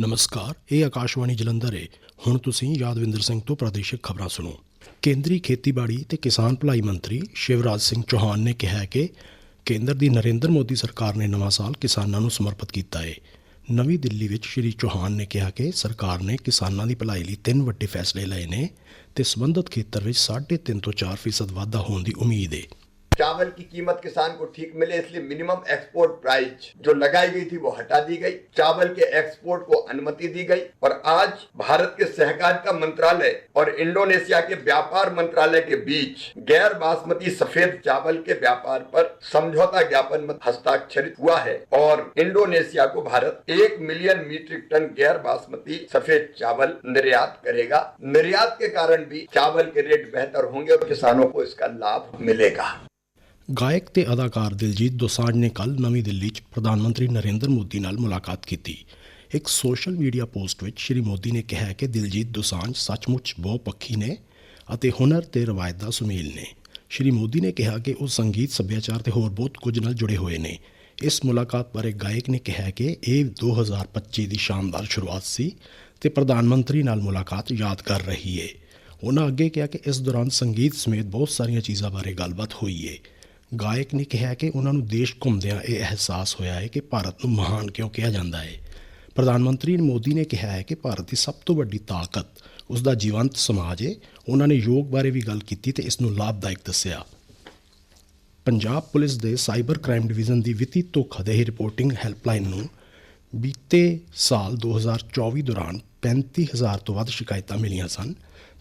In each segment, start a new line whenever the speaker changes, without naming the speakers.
ਨਮਸਕਾਰ ਇਹ ਆਕਾਸ਼ਵਾਣੀ ਜਲੰਧਰ ਹੈ ਹੁਣ ਤੁਸੀਂ ਯਾਦਵਿੰਦਰ ਸਿੰਘ ਤੋਂ ਪ੍ਰਦੇਸ਼ਿਕ ਖਬਰਾਂ ਸੁਣੋ ਕੇਂਦਰੀ ਖੇਤੀਬਾੜੀ ਤੇ ਕਿਸਾਨ ਭਲਾਈ ਮੰਤਰੀ ਸ਼ਿਵਰਾਜ ਸਿੰਘ ਚੌਹਾਨ ਨੇ ਕਿਹਾ ਕਿ ਕੇਂਦਰ ਦੀ ਨਰਿੰਦਰ ਮੋਦੀ ਸਰਕਾਰ ਨੇ ਨਵਾਂ ਸਾਲ ਕਿਸਾਨਾਂ ਨੂੰ ਸਮਰਪਿਤ ਕੀਤਾ ਹੈ ਨਵੀਂ ਦਿੱਲੀ ਵਿੱਚ ਸ਼੍ਰੀ ਚੌਹਾਨ ਨੇ ਕਿਹਾ ਕਿ ਸਰਕਾਰ ਨੇ ਕਿਸਾਨਾਂ ਦੀ ਭਲਾਈ ਲਈ ਤਿੰਨ ਵੱਡੇ ਫੈਸਲੇ ਲਏ ਨੇ ਤੇ ਸਬੰਧਤ ਖੇਤਰ ਵਿੱਚ 3.5 ਤੋਂ 4% ਵਾਧਾ ਹੋਣ ਦੀ ਉਮੀਦ ਹੈ
चावल की कीमत किसान को ठीक मिले इसलिए मिनिमम एक्सपोर्ट प्राइस जो लगाई गई थी वो हटा दी गई चावल के एक्सपोर्ट को अनुमति दी गई और आज भारत के सहकारिता मंत्रालय और इंडोनेशिया के व्यापार मंत्रालय के बीच गैर बासमती सफेद चावल के व्यापार पर समझौता ज्ञापन में हस्ताक्षरित हुआ है और इंडोनेशिया को भारत एक मिलियन मीट्रिक टन गैर बासमती सफेद चावल निर्यात करेगा निर्यात के कारण भी चावल के रेट बेहतर होंगे और किसानों को इसका लाभ मिलेगा
ਗਾਇਕ ਤੇ ਅਦਾਕਾਰ ਦਿਲਜੀਤ ਦੋਸਾਂਝ ਨੇ ਕੱਲ ਨਵੀਂ ਦਿੱਲੀ 'ਚ ਪ੍ਰਧਾਨ ਮੰਤਰੀ ਨਰਿੰਦਰ ਮੋਦੀ ਨਾਲ ਮੁਲਾਕਾਤ ਕੀਤੀ। ਇੱਕ ਸੋਸ਼ਲ ਮੀਡੀਆ ਪੋਸਟ ਵਿੱਚ ਸ਼੍ਰੀ ਮੋਦੀ ਨੇ ਕਿਹਾ ਕਿ ਦਿਲਜੀਤ ਦੋਸਾਂਝ ਸੱਚਮੁੱਚ ਪੱਖੀ ਨੇ ਅਤੇ ਹੁਨਰ ਤੇ ਰਵਾਇਤ ਦਾ ਸੁਮੇਲ ਨੇ। ਸ਼੍ਰੀ ਮੋਦੀ ਨੇ ਕਿਹਾ ਕਿ ਉਹ ਸੰਗੀਤ ਸੱਭਿਆਚਾਰ ਤੇ ਹੋਰ ਬਹੁਤ ਕੁਝ ਨਾਲ ਜੁੜੇ ਹੋਏ ਨੇ। ਇਸ ਮੁਲਾਕਾਤ ਬਾਰੇ ਗਾਇਕ ਨੇ ਕਿਹਾ ਕਿ ਇਹ 2025 ਦੀ ਸ਼ਾਨਦਾਰ ਸ਼ੁਰੂਆਤ ਸੀ ਤੇ ਪ੍ਰਧਾਨ ਮੰਤਰੀ ਨਾਲ ਮੁਲਾਕਾਤ ਯਾਦ ਕਰ ਰਹੀ ਹੈ ਉਹਨਾਂ ਅੱਗੇ ਕਿਹਾ ਕਿ ਇਸ ਦੌਰਾਨ ਸੰਗੀਤ ਸਮੇਤ ਬਹੁਤ ਸਾਰੀਆਂ ਚੀਜ਼ਾਂ ਬਾਰੇ ਗੱਲਬਾਤ ਹੋਈ ਹੈ ਗਾਇਕ ਨੇ ਕਿਹਾ ਕਿ ਉਹਨਾਂ ਨੂੰ ਦੇਸ਼ ਘੁੰਮਦਿਆਂ ਇਹ ਅਹਿਸਾਸ ਹੋਇਆ ਹੈ ਕਿ ਭਾਰਤ ਨੂੰ ਮਹਾਨ ਕਿਉਂ ਕਿਹਾ ਜਾਂਦਾ ਹੈ ਪ੍ਰਧਾਨ ਮੰਤਰੀ ਮੋਦੀ ਨੇ ਕਿਹਾ ਹੈ ਕਿ ਭਾਰਤ ਦੀ ਸਭ ਤੋਂ ਵੱਡੀ ਤਾਕਤ ਉਸ ਦਾ ਜੀਵੰਤ ਸਮਾਜ ਹੈ ਉਹਨਾਂ ਨੇ ਯੋਗ ਬਾਰੇ ਵੀ ਗੱਲ ਕੀਤੀ ਤੇ ਇਸ ਨੂੰ ਲਾਭਦਾਇਕ ਦੱਸਿਆ ਪੰਜਾਬ ਪੁਲਿਸ ਦੇ ਸਾਈਬਰ ਕ੍ਰਾਈਮ ਡਿਵੀਜ਼ਨ ਦੀ ਵਿੱਤੀ ਦੇ ਰਿਪੋਰਟਿੰਗ ਹੈਲਪਲਾਈਨ ਨੂੰ ਬੀਤੇ ਸਾਲ 2024 ਦੌਰਾਨ 35000 ਤੋਂ ਵੱਧ ਸ਼ਿਕਾਇਤਾਂ ਮਿਲੀਆਂ ਸਨ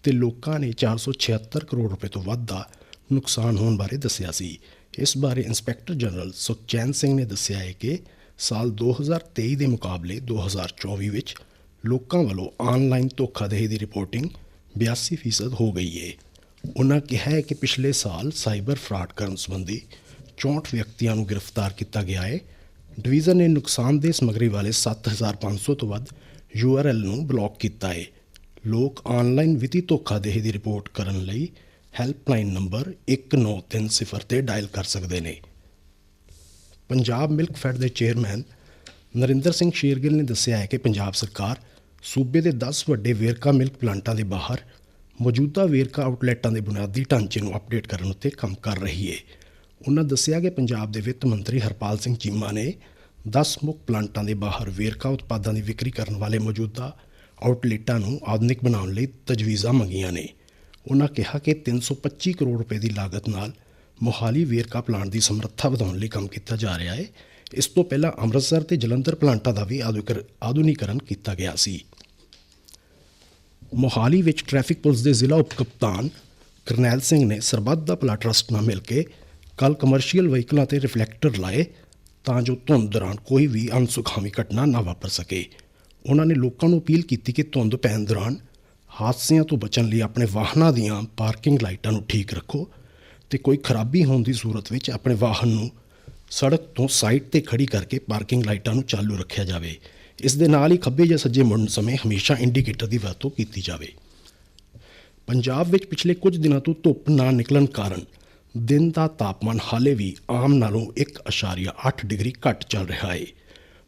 ਤੇ ਲੋਕਾਂ ਨੇ 476 ਕਰੋੜ ਰੁਪਏ ਤੋਂ ਵੱਧ ਦਾ ਨੁਕਸਾਨ ਹੋਣ ਬਾਰੇ ਦੱਸਿਆ ਸੀ ਇਸ ਬਾਰੇ ਇੰਸਪੈਕਟਰ ਜਨਰਲ ਸੁਖਚੈਨ ਸਿੰਘ ਨੇ ਦੱਸਿਆ ਹੈ ਕਿ ਸਾਲ 2023 ਦੇ ਮੁਕਾਬਲੇ 2024 ਵਿੱਚ ਲੋਕਾਂ ਵੱਲੋਂ ਆਨਲਾਈਨ ਧੋਖਾਧੜੀ ਦੀ ਰਿਪੋਰਟਿੰਗ 82% ਹੋ ਗਈ ਹੈ ਉਹਨਾਂ ਕਿਹਾ ਹੈ ਕਿ ਪਿਛਲੇ ਸਾਲ ਸਾਈਬਰ ਫਰਾਡ ਕਰਨ ਸੰਬੰਧੀ 64 ਵਿਅਕਤੀਆਂ ਨੂੰ ਗ੍ਰਿਫਤਾਰ ਕੀਤਾ ਗਿਆ ਹੈ ਡਿਵੀਜ਼ਨ ਨੇ ਨੁਕਸਾਨਦੇਹ ਸਮਗਰੀ ਵਾਲੇ 7500 ਤੋਂ ਵੱਧ ਯੂਆਰਐਲ ਨੂੰ ਬਲੌਕ ਕੀਤਾ ਹੈ ਲੋਕ ਆਨਲਾਈਨ ਵਿੱਤੀ ਧੋਖਾਧੜੀ ਦੀ ਰਿਪੋਰਟ ਕਰਨ ਲਈ ਹੈਲਪਲਾਈਨ ਨੰਬਰ 1930 ਤੇ ਡਾਇਲ ਕਰ ਸਕਦੇ ਨੇ ਪੰਜਾਬ ਮਿਲਕ ਫੈਡ ਦੇ ਚੇਅਰਮੈਨ ਨਰਿੰਦਰ ਸਿੰਘ ਸ਼ੇਰਗਿੱਲ ਨੇ ਦੱਸਿਆ ਹੈ ਕਿ ਪੰਜਾਬ ਸਰਕਾਰ ਸੂਬੇ ਦੇ 10 ਵੱਡੇ ਵੇਰਕਾ ਮਿਲਕ ਪਲਾਂਟਾਂ ਦੇ ਬਾਹਰ ਮੌਜੂਦਾ ਵੇਰਕਾ ਆਊਟਲੈਟਾਂ ਦੇ ਬੁਨਿਆਦੀ ਢਾਂਚੇ ਨੂੰ ਅਪਡੇਟ ਕਰਨ ਉੱਤੇ ਕੰਮ ਕਰ ਰਹੀ ਹੈ ਉਹਨਾਂ ਦੱਸਿਆ ਕਿ ਪੰਜਾਬ ਦੇ ਵਿੱਤ ਮੰਤਰੀ ਹਰਪਾਲ ਸਿੰਘ ਚੀਮਾ ਨੇ 10 ਮੁੱਖ ਪਲਾਂਟਾਂ ਦੇ ਬਾਹਰ ਵੇਰਕਾ ਉਤਪਾਦਾਂ ਦੀ ਵਿਕਰੀ ਕਰਨ ਵਾਲੇ ਮੌਜੂਦਾ ਆਊਟਲੈਟਾਂ ਨੂੰ ਆਧੁਨਿਕ ਬਣਾਉਣ ਲਈ ਤਜਵੀਜ਼ਾਂ ਮੰਗੀਆਂ ਨੇ ਉਹਨਾਂ ਕਿਹਾ ਕਿ 325 ਕਰੋੜ ਰੁਪਏ ਦੀ ਲਾਗਤ ਨਾਲ ਮੋਹਾਲੀ ਵੇਰਕਾ ਪਲਾਂਟ ਦੀ ਸਮਰੱਥਾ ਵਧਾਉਣ ਲਈ ਕੰਮ ਕੀਤਾ ਜਾ ਰਿਹਾ ਹੈ ਇਸ ਤੋਂ ਪਹਿਲਾਂ ਅੰਮ੍ਰਿਤਸਰ ਤੇ ਜਲੰਧਰ ਪਲਾਂਟਾਂ ਦਾ ਵੀ ਆਧੁਨਿਕਰਨ ਕੀਤਾ ਗਿਆ ਸੀ ਮੋਹਾਲੀ ਵਿੱਚ ਟ੍ਰੈਫਿਕ ਪੁਲਿਸ ਦੇ ਜ਼ਿਲ੍ਹਾ ਉਪ ਕਪਤਾਨ ਕਰਨੈਲ ਸਿੰਘ ਨੇ ਸਰਬੱਤ ਦਾ ਪਲਾਟ ਟਰਸਟ ਨਾਲ ਮਿਲ ਕੇ ਕੱਲ ਕਮਰਸ਼ੀਅਲ ਵਹੀਕਲਾਂ ਤੇ ਰਿਫਲੈਕਟਰ ਲਾਏ ਤਾਂ ਜੋ ਧੁੰਦ ਦੌਰਾਨ ਕੋਈ ਵੀ ਅਨਸੁਖਾਵੀ ਘਟਨਾ ਨਾ ਵਾਪਰ ਸਕੇ ਉਹਨਾਂ ਨੇ ਲੋਕਾਂ ਨੂੰ ਅਪੀਲ ਕੀਤੀ ਕਿ ਧੁੰਦ ਪੈਣ ਦੌਰਾਨ ਹਾਦਸਿਆਂ ਤੋਂ ਬਚਣ ਲਈ ਆਪਣੇ ਵਾਹਨਾਂ ਦੀਆਂ ਪਾਰਕਿੰਗ ਲਾਈਟਾਂ ਨੂੰ ਠੀਕ ਰੱਖੋ ਤੇ ਕੋਈ ਖਰਾਬੀ ਹੋਣ ਦੀ ਸੂਰਤ ਵਿੱਚ ਆਪਣੇ ਵਾਹਨ ਨੂੰ ਸੜਕ ਤੋਂ ਸਾਈਡ ਤੇ ਖੜੀ ਕਰਕੇ ਪਾਰਕਿੰਗ ਲਾਈਟਾਂ ਨੂੰ ਚਾਲੂ ਰੱਖਿਆ ਜਾਵੇ ਇਸ ਦੇ ਨਾਲ ਹੀ ਖੱਬੇ ਜਾਂ ਸੱਜੇ ਮੁੜਨ ਸਮੇਂ ਹਮੇਸ਼ਾ ਇੰਡੀਕੇਟਰ ਦੀ ਵਰਤੋਂ ਕੀਤੀ ਜਾਵੇ ਪੰਜਾਬ ਵਿੱਚ ਪਿਛਲੇ ਕੁਝ ਦਿਨਾਂ ਤੋਂ ਧੁੱਪ ਨਾ ਨਿਕਲਣ ਕਾਰਨ ਦਿਨ ਦਾ ਤਾਪਮਾਨ ਹਾਲੇ ਵੀ ਆਮ ਨਾਲੋਂ 1.8 ਡਿਗਰੀ ਘੱਟ ਚੱਲ ਰਿਹਾ ਹੈ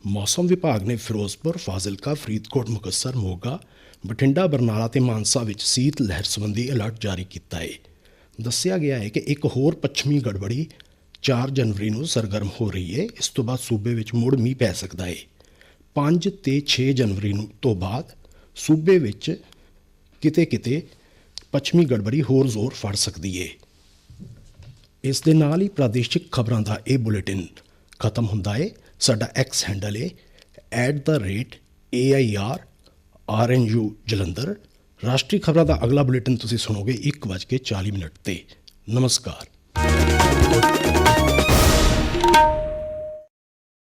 ਮੌਸਮ ਵਿਭਾਗ ਨੇ ਫਿਰੋਜ਼ਪੁਰ ਫਾਜ਼ਿਲਕਾ ਫਰੀਦਕੋਟ ਮੁਕੱਸਰ ਮੋਗਾ ਬਠਿੰਡਾ ਬਰਨਾਲਾ ਤੇ ਮਾਨਸਾ ਵਿੱਚ ਸੀਤ ਲਹਿਰ ਸੰਬੰਧੀ ਅਲਰਟ ਜਾਰੀ ਕੀਤਾ ਹੈ ਦੱਸਿਆ ਗਿਆ ਹੈ ਕਿ ਇੱਕ ਹੋਰ ਪੱਛਮੀ ਗੜਬੜੀ 4 ਜਨਵਰੀ ਨੂੰ ਸਰਗਰਮ ਹੋ ਰਹੀ ਹੈ ਇਸ ਤੋਂ ਬਾਅਦ ਸੂਬੇ ਵਿੱਚ ਮੋੜ ਮੀ ਪੈ ਸਕਦਾ ਹੈ 5 ਤੇ 6 ਜਨਵਰੀ ਨੂੰ ਤੋਂ ਬਾਅਦ ਸੂਬੇ ਵਿੱਚ ਕਿਤੇ-ਕਿਤੇ ਪੱਛਮੀ ਗੜਬੜੀ ਹੋਰ ਜ਼ੋਰ ਫੜ ਸਕਦੀ ਹੈ ਇਸ ਦੇ ਨਾਲ ਹੀ ਪ੍ਰਾਦੇਸ਼ਿਕ ਖਬਰਾਂ ਦਾ ਇਹ ਬੁਲੇਟਿਨ ਖਤਮ ਹੁੰਦਾ ਹੈ ਸਾਡਾ ਐਕਸ ਹੈਂਡਲ ਹੈ @airru ਜਲੰਧਰ ਰਾਸ਼ਟਰੀ ਖਬਰਾਂ ਦਾ ਅਗਲਾ ਬੁਲੇਟਿਨ ਤੁਸੀਂ ਸੁਣੋਗੇ 1:40 ਮਿੰਟ ਤੇ ਨਮਸਕਾਰ